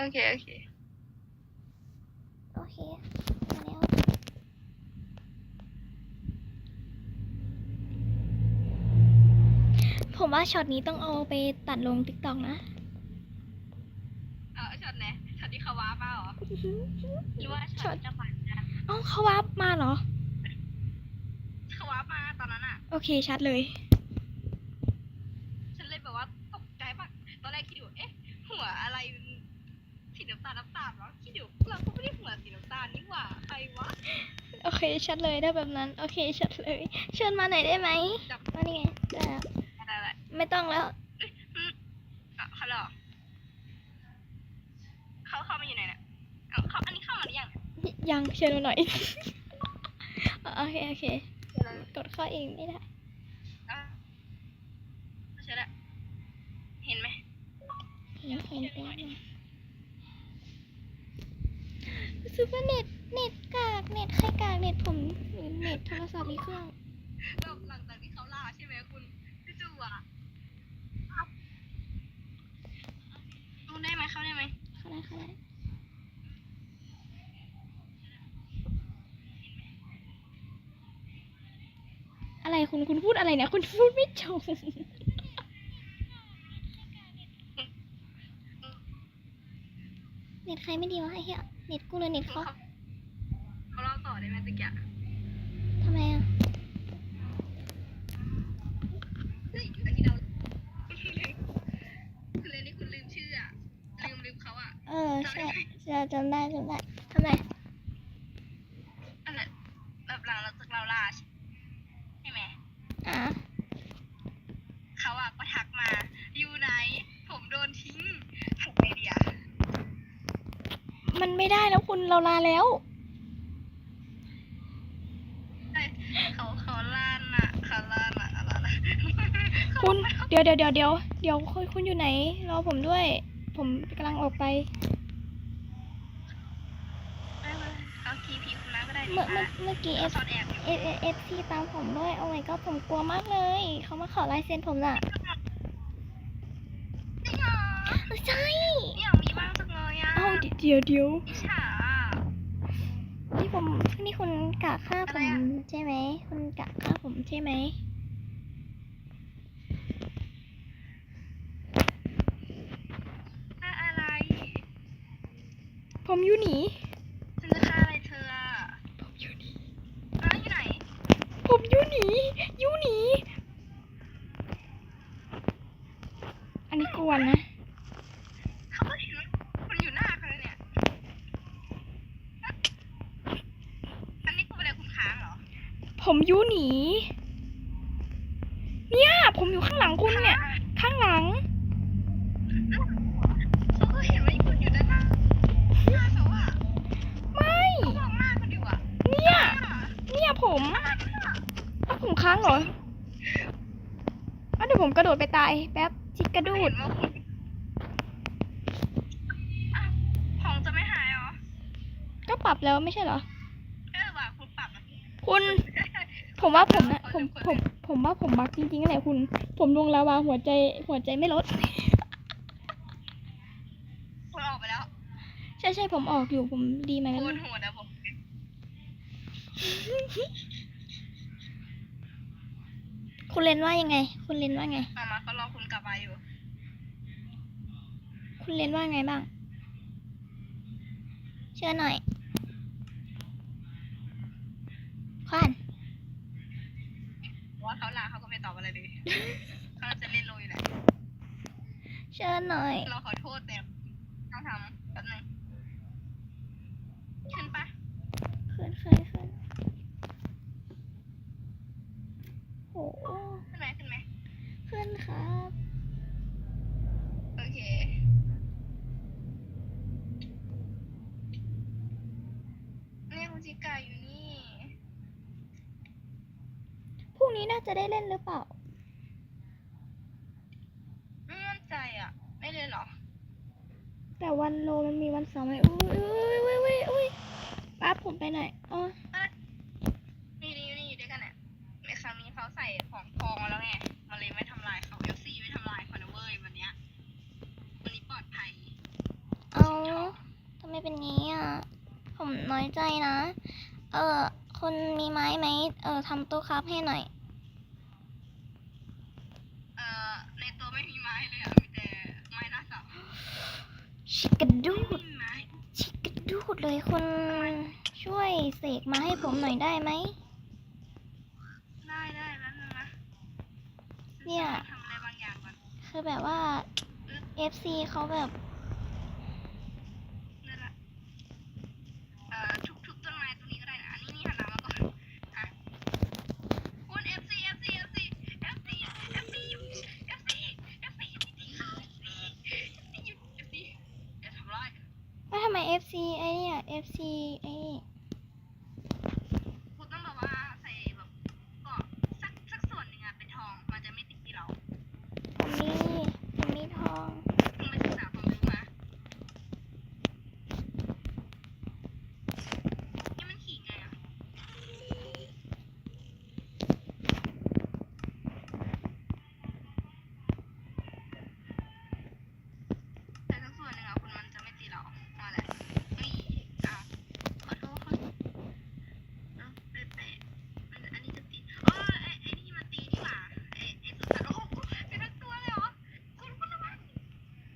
โอเค โอเค โอเค มาแล้ว ผมว่าช็อตนี้ต้องเอาไปตัดลงติ๊กต็อกนะ เออช็อตไหนช็อตที่เขาว้าเปล่าเหรอหรือว่าช็อตจังหวะนะเอ้าเขาวับมาเหรอ เขาว้ามาตอนนั้นอะ โอเค ชัดเลย ฉันเลยแบบว่าตกใจมากตอนแรกคิดอยู่เอ๊ะ หัวอะไรมันสี น้ำตาลน้ำตาลวะคิดอยู่เราก็ไม่ได้หัวสีน้ำตาลนี่หว่าใครวะโอเคชัดเลยได้แบบนั้น โอเคชัดเลย เชิญมาหน่อยได้ไหมจับมานี่ไงได้แล้วอะไรอะไรไม่ต้องแล้วอะเขาหรอเขาเข้ามาอยู่ไหนเนี่ยเอาเขาอันนี้เข้ามาหรือยังยังเชิญมาหน่อยโอเคโอเคกดเข้าเองไม่ได้อะเชิญละเห็นไหมเห็นเห็น เต็มเลยรู้สึกว่าเน็ต เน็ตกาก เน็ตใครกาก เน็ตผม เน็ตโทรศัพท์อีกเครื่องแบบหลังจากที่เขาลาใช่ไหมคุณจู่ๆอะเอาได้ไหมเข้าได้ไหมเข้าได้เข้าได้อะไรคุณคุณพูดอะไรเนี่ย คุณพูดไม่จบเน็ตใค รไม่ดีวะไอ้เหี้ยเน็ตกูเลยเน็ตเขาเขาเล่าต่อได้ไหมตะกี้อะทำไมอะเฮ้ยอันนี้เราคุณเรนนี่คุณลืมชื่ออะลืมลืมเขาอะเออใช่ใช่จำได้จำได้ทำไม อันนั้นแบบหลังเราจากเราลาใช่ไหม อะ เขาอะก็ทักมา อยู่ไหน ผมโดนทิ้งถูกไอเดีย มันไม่ได้แล้วคุณเราลาแล้วเอ้ยเขาเขาล่านอะเขาล่านอะอะไรนะคุณเดี๋ยวเดี๋ยวเดี๋ยวเดี๋ยวเดี๋ยวคุณคุณอยู่ไหนรอผมด้วย ผมกำลังออกไปไม่เป็นไรเขาทีพีคุณน้าก็ได้ดีเมื่อเมื่อค่ะเมื่อกี้เอเขาฟสอนแอบอยู่ เอฟเอฟซีตามผมด้วย โอ้ my god ผมกลัวมากเลย เขามาขอลายเซ็นผมน่ะ จริงเหรอ ใช่ อยากมีบ้างจังเลยอะ เอ้าเดี๋ยวเดี๋ยวอิจฉาอะนี่ผมนี่คุณกะฆ่าอะผไรมอะใช่ไหมคุณกะฆ่าผมใช่ไหมฆ่าอะไร ผมอยู่หนีฉันจะฆ่าอะไรเธออะผมอยู่หนีอ้าวอยู่ไหน ผมอยู่หนีอยู่หนี อันนี้กวนนะ เขาก็เห็นว่าคุณอยู่หน้าเขาเลยเนี่ย อันนี้คุณเป็นอะไรคุณค้างเหรอ ผมอยู่หนี เนี่ย ผมอยู่ข้างหลังคุณเนี่ย ข้างหลัง เขาก็เห็นว่าคุณอยู่ด้านหน้าหน้าเขาอะ ไม่ เขามองหน้าคุณอยู่อะ เนี่ย เนี่ยผมอ้าวผมค้างเหรออ้าวเดี๋ยวผมกระโดดไปตาย แป๊บจิกกระดูเห็ดนว่าคุณอ้าวของจะไม่หายเหรอ ก็ปรับแล้วไม่ใช่เหรอ เออว่ะคุณปรับนะคุณ ผมว่าผมนะผมผม ผมว่าผมบักจริงๆอะไรคุณ ผมลงลาวาหัวใจหัวใจไม่ลดคุณออกไปแล้ว ใช่ใช่ผมออกอยู่ผมดีไหมคุณโหดอะผม คุณเล่นว่ายังไง คุณเล่นว่าไง มามาเขารอคุณกลับมาอยู่ คุณเล่นว่าไงบ้าง เชื่อหน่อยควานว่าเขาลาเขาก็ไม่ตอบอะไรเลยเขาจะเล่นโรยอยู่แหละเชื่อหน่อยเราขอโทษแต่ต้องทำแป๊บนึงขึ้นปะ ขึ้นขึ้นขึ้นโห ขึ้นไหมขึ้นไหม ขึ้นครับ โอเค เนี่ยคุณจิกาอยู่นี่พรุ่งนี้น่าจะได้เล่นหรือเปล่า ไม่มั่นใจอะ ไม่เลยเหรอ แต่วันโลมันมีวันเสาร์ไหมอุ้ยอุ้ยอุ้ยอุ้ยอุ้ยป้าผมไปไหนอ๋อนี่นี่นี่อยู่ด้วยกันเนี่ยในครั้งนี้เขาใส่ของทองมาแล้วไงมาเลยไม่ทำลายเขาเอฟซีไม่ทำลายเขานะเว้ยวันเนี้ยวันนี้ปลอดภัยเอาเป็นงี้อะ ผมน้อยใจนะ เออคนมีไม้ไหม เออทำโต๊ะครับให้หน่อย เอ่อ ในตัวไม่มีไม้เลยอะมีแต่ไม้หน้าเสาชิกระดูไม่ดมีไม้ชิกระดูดเลยคุณช่วยเสกมาให้ผมหน่อยได้ไหม ได้ได้แล้วนึงนะเนี่ย ทำอะไรบางอย่างก่อน คือแบบว่า FC เขาแบบ นั่นแหละเอ่อทุบทุบต้นไม้ตรงนี้ก็ได้นะอันนี้นี่หันหลังมาก่อนอะคุณ FC FC FC FC FC อยู่ FC FC อยู่ที่เขา FC FC อยู่ FC อย่าทำร้าย ว่าทำไม FC ไอ้เนี่ย FC ไอ้นี่ คุณต้องแบบว่าใส่แบบเกาะสักสักส่วนหนึ่งอะเป็นทองมันจะไม่ติดที่เรา ผมมีผมมีทอง เพิ่งไปศึกษาความรู้มา นี่มันขี่ไงอะแต่สักส่วนหนึ่งอะคุณมันจะไม่ตีเรามาแหละเฮ้ยอ้าวขอโทษขอโทษเออเป๊ะๆมันอันนี้จะตีเออไอ้ไอ้นี่มันตีนี่หว่าไอ้ไอ้สุดท้ายโอ้โหเป็นทั้งตัวเลยเหรอ คุณคุณระวัง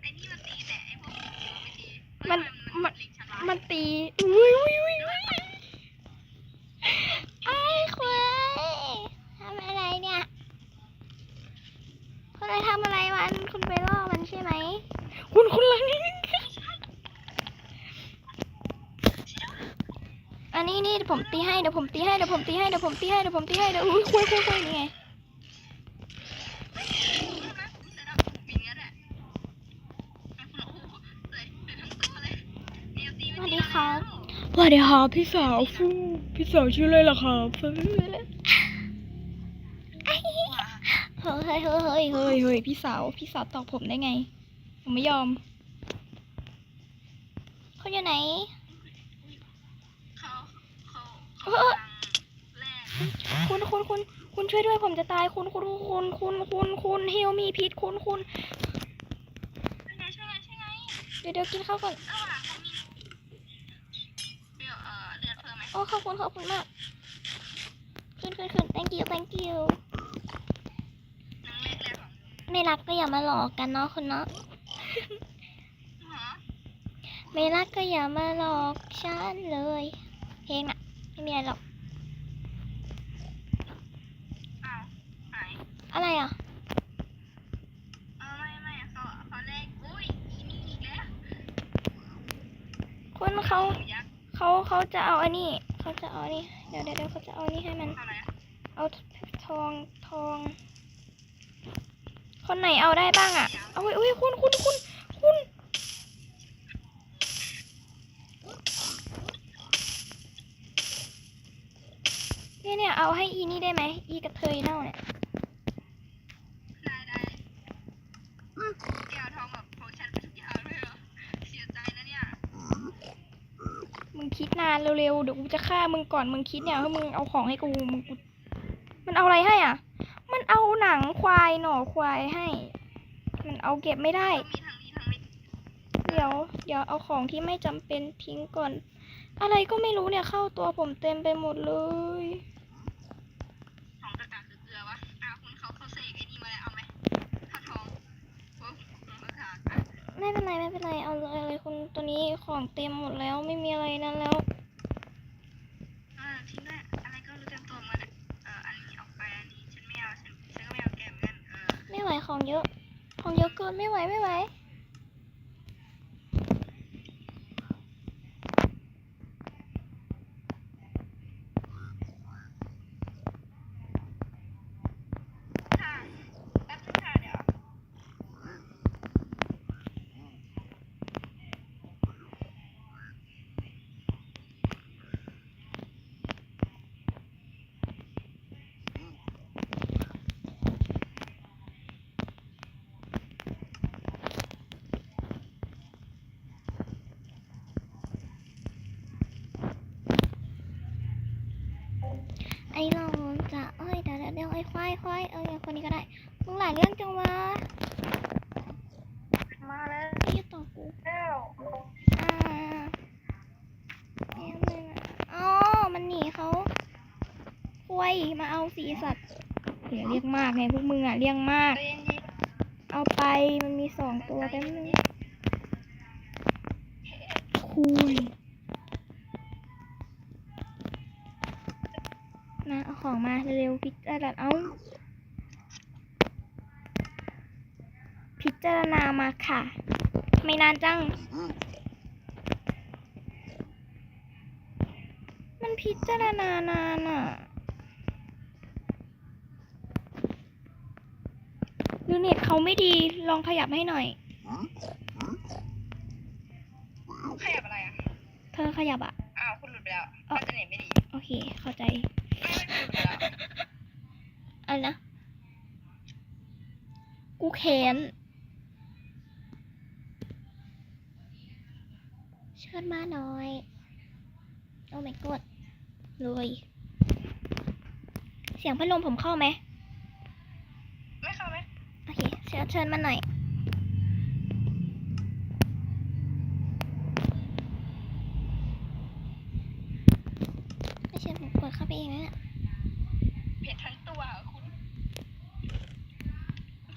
ไอ้นี่มันตีแต่ไอ้พวกนี้มันไม่ตีเฮ้ย มัน ทำไมัน เล็งฉลาด มันตีอุ้ยอุ้ยอุ้ยอุ้ยไอ้คุณทำอะไรเนี่ยคุณไปทำอะไรมันคุณไปล่อมันใช่ไหมคุณคุณลังนี่อันนี้นี่เดี๋ยวผมตีให้เดี๋ยวผมตีให้เดี๋ยวผมตีให้เดี๋ยวผมตีให้เดี๋ยวผมตีให้เดี๋ยวอุ้ยคุยคุยคุยนี่ไง สวัสดี ครับสวัสดีครับพี่สาวฟูพี่สาวชื่ออะไรล่ะครับเฮ้ยเฮ้ยเฮ้ยเฮ้ยเฮ้ยเฮ้ยพี่สาว พี่สาวตอบผมได้ไง ผมไม่ยอมคุณอยู่ไหนคุณคุณคุณคุณช่วยด้วยผมจะตายคุณคุณคุณคุณคุณคุณเฮลมีพิษคุณคุณเดี๋ยวเดี๋ยวกินข้าวก่อน โอ้ขอบคุณขอบคุณมาก ขึ้นขึ้นขึ้น thank you thank you ไม่รักก็อย่ามาหลอกกันเนาะคุณเนาะไม่รักก็อย่ามาหลอกฉันเลย เพลงอะไม่มีอะไรหรอกอะไรอะคุณเขาเขาเขาจะเอาอันนี้เขา จะเอาอันนี้เดี๋ยวเดี๋ยวเดี๋ยวเขาจะเอาอันนี้ให้มัน เอาทองทอง คนไหนเอาได้บ้างอะเอาไว้อุ้ยคุณคุณคุณคุณเนี่ยเนี่ยเอาให้อีนี่ได้ไหมอีกระเทยเน่าเนี่ย ได้ได้แกเอาทองแบบของฉันไปทุกอย่างเลยเหรอ เสียใจนะเนี่ย มึง คิดนานเร็วๆเดี๋ยวกูจะฆ่ามึงก่อนมึงคิดเนี่ยให้มึงเอาของให้กูมึงกูมันเอาอะไรให้อะ มันเอาหนังควายหน่อควายให้ มันเอาเก็บไม่ได้ เดี๋ยว เดี๋ยวเอาของที่ไม่จำเป็นทิ้งก่อน อะไรก็ไม่รู้เนี่ยเข้าตัวผมเต็มไปหมดเลย ไม่เป็นไรไม่เป็นไรเอาเลยเอาเลยคุณตัวนี้ของเต็มหมดแล้วไม่มีอะไรนั้นแล้วอ่าทิ้งด้วยอะไรก็รู้เต็มตัวหมันอะเอออันนี้เอาไปอันนี้ฉันไม่เอาฉันฉันก็ไม่เอาแกเหมือนกันเออไม่ไหวของเยอะ ของเยอะเกินไม่ไหวไม่ไหว ค่อยเออคนนี้ก็ได้มึงหลายเรื่องจังวะมาแล้วพี่ต่อกูเอ้าอ่าแป๊บนึงอ๋อมันหนีเขาคุยมาเอาสีสัตว์เดี๋ยวเรียกมากไงพวกมึงอะเรียกมาก เอาไปมันมีสองตัวแป๊บนึงคุย มาเอาของมาเร็วๆพิจารณาเอาพิจารณามาค่ะ ไม่นานจัง มันพิจารณานานอะหรือเน็ตเขาไม่ดีลองขยับให้หน่อย ขยับอะไรอะ เธอขยับอะ อ้าว คุณหลุดไปแล้วอ๋อมันจะเน็ตไม่ดี โอเค เข้าใจ อะไรนะ กูแค้นเชิญมาหน่อย โอ้ my god เลย เสียงพัดลมผมเข้าไหม ไม่เข้าไหม โอเค เชิญเชิญมาหน่อย ไม่เชิญผมกดเข้าไปเองนะเนี่ย เผ็ดทั้งตัวเหรอคุณ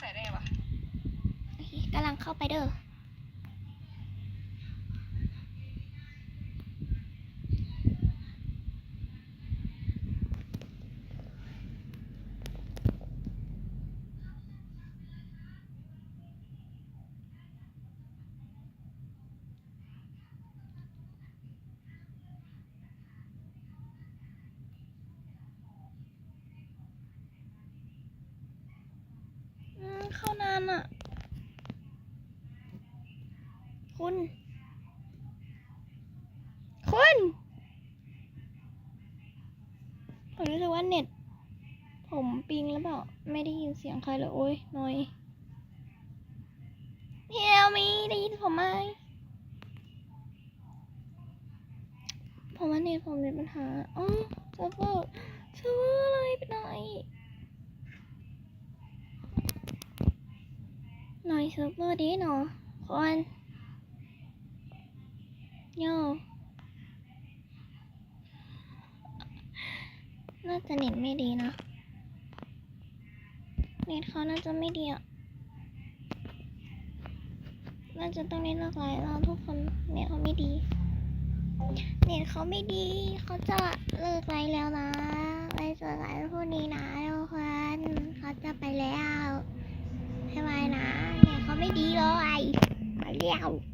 ใส่ได้ไงวะ โอ เข้าไปเด้ออืมเข้านานอะ คุณ คุณ ผมรู้สึกว่าเน็ต ผมปิงหรือเปล่า ไม่ได้ยินเสียงใครเลยโอ้ยหน่อยเฮลมีได้ยินผมไหมผมว่าเน็ตผมมีปัญหาอ๋อเซิร์ฟเวอร์เซิร์ฟเวอร์อะไรเป็นไรหน่อยเซิร์ฟเวอร์ดีเนาะคนโย่น่าจะเน็ตไม่ดีนะ เน็ตเขาน่าจะไม่ดีอะ น่าจะต้องเล่นหลากหลายเราทุกคนเน็ตเขาไม่ดี เน็ตเขาไม่ดี เขาจะเลิกไลฟ์แล้วนะไว้เจอกันพวกนี้นะทุกคนเขาจะไปแล้วบ๊ายบายนะ เน็ตเขาไม่ดีเลยไปแล้ว